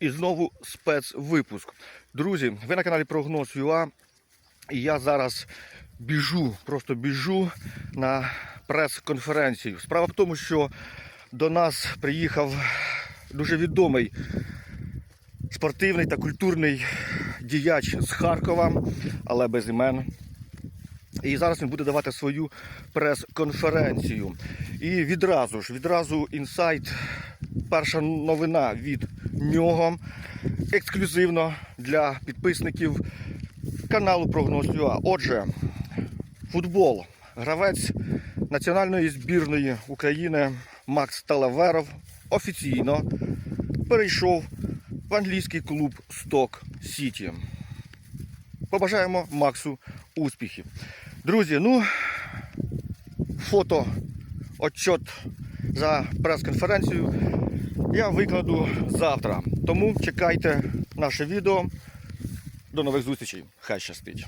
І знову спецвипуск. Друзі, ви на каналі Прогноз ЮА. І я зараз біжу, просто біжу на прес-конференцію. Справа в тому, що до нас приїхав дуже відомий спортивний та культурний діяч з Харкова, але без імен. І зараз він буде давати свою прес-конференцію. І відразу ж, відразу інсайт, перша новина від нього ексклюзивно для підписників каналу Прогноз ЮА. Отже, футбол. Гравець національної збірної України Макс Талаверов офіційно перейшов в англійський клуб Сток Сіті. Побажаємо Максу успіхів. Друзі, ну, фото, отчет за прес-конференцію я викладу завтра. Тому чекайте наше відео. До нових зустрічей. Хай щастить.